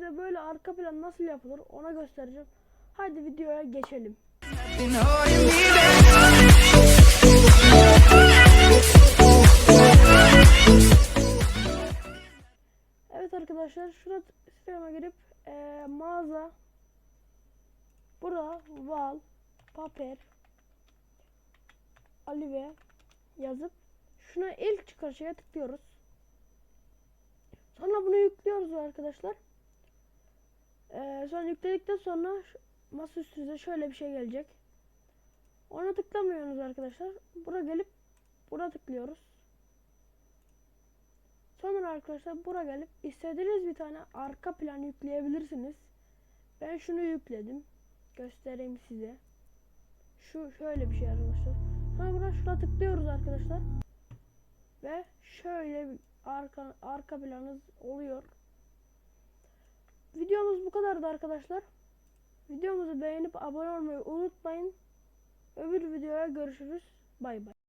size böyle arka plan nasıl yapılır ona göstereceğim. Hadi videoya geçelim. Evet arkadaşlar şurada siteme girip eee, mağaza bura val paper alive yazıp şuna ilk çıkan şeye tıklıyoruz. Sonra bunu yüklüyoruz arkadaşlar. Ee, sonra yükledikten sonra masa üstünüze şöyle bir şey gelecek. Ona tıklamıyorsunuz arkadaşlar. Bura gelip bura tıklıyoruz. Sonra arkadaşlar bura gelip istediğiniz bir tane arka plan yükleyebilirsiniz. Ben şunu yükledim. Göstereyim size. Şu şöyle bir şey arkadaşlar. Sonra buna şuna tıklıyoruz arkadaşlar. Ve şöyle bir arka arka planınız oluyor. Videomuz bu kadardı arkadaşlar. Videomuzu beğenip abone olmayı unutmayın. Öbür videoya görüşürüz. Bay bay.